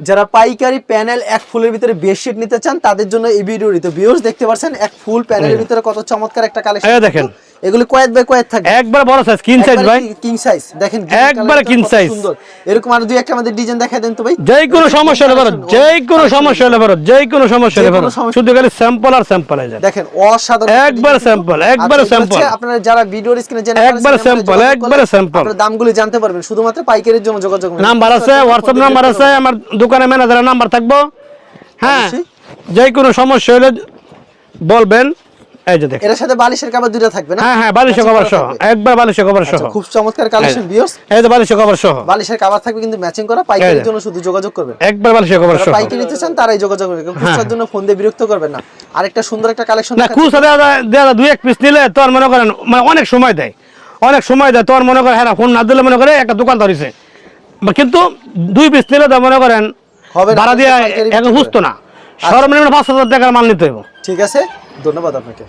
যারা পাইকারি প্যানেল এক ফুলের ভিতরে বেডশিট নিতে চান তাদের জন্য এই ভিডিওটি তো ভিউয়ার্স দেখতে পাচ্ছেন এক ফুল প্যানেলের ভিতরে কত চমৎকার একটা কালেকশন দেখেন। এগুলি কয়েক বাই কয়েক থাকবে একবার বড় সাইজ কিন সাইজ ভাই কিং সাইজ দেখেন একবারে কত size। সুন্দর এরকম আর দুই একটা আমাদের ডিজাইন দেন তো ভাই কোনো সমস্যা হলে কোনো সমস্যা হলে কোনো সমস্যা হলে যে শুধু খালি স্যাম্পল আর স্যাম্পল দেখেন অসাধারণ একবারে কিন্তু। একবারে আচ্ছা, হচ্ছে sample। আপনারা যারা ভিডিওর স্ক্রিনে জেনে একবারে sample, একবারে sample। আপনারা দামগুলি জানতে পারবেন শুধুমাত্র পাইকারির জন্য যোগাযোগ। নাম্বার আছে হোয়াটসঅ্যাপ নাম্বার আছে আমার দোকানে ম্যানেজারের নাম্বার থাকব হ্যাঁ। যেই কোনো সমস্যা হলে বলবেন এই যে দেখেন। এর সাথে বালিশের কাবার দুইটা থাকবে না? হ্যাঁ হ্যাঁ বালিশের কভার করা সহ। একবার বালিশের কভার সহ। আচ্ছা, খুব চমৎকার কালেকশন ভিউয়ার্স এই যে বালিশের কভার সহ। বালিশের কাবার থাকবে কিন্তু ম্যাচিং করা পাইকারির জন্য শুধু যোগাযোগ করবেন একবার বালিশের কভার সহ। পাইকারি নিতে চান তারাই যোগাযোগ করবেন হ্যাঁ। খুচরার জন্য ফোন দিয়ে বিরক্ত করবেন না। আরেকটা সুন্দর একটা কালেকশন না খুচরা যায়- দুই এক পিস নিলে তোর মনে করেন মানে অনেক সময় দেয়। অনেক সময় দেয় তোর মনে করে হ্যাঁ ফোন না দিলে মনে করে একটা দোকান ধরেছে। কিন্তু দুই পিস নিলে তো মনে করেন হবে ভাড়া দিয়ে এখন সুস্থ না। সর্বনিম্ন পাঁচ হাজার টাকার মাল নিতে হবে ঠিক আছে ধন্যবাদ আপনাকে।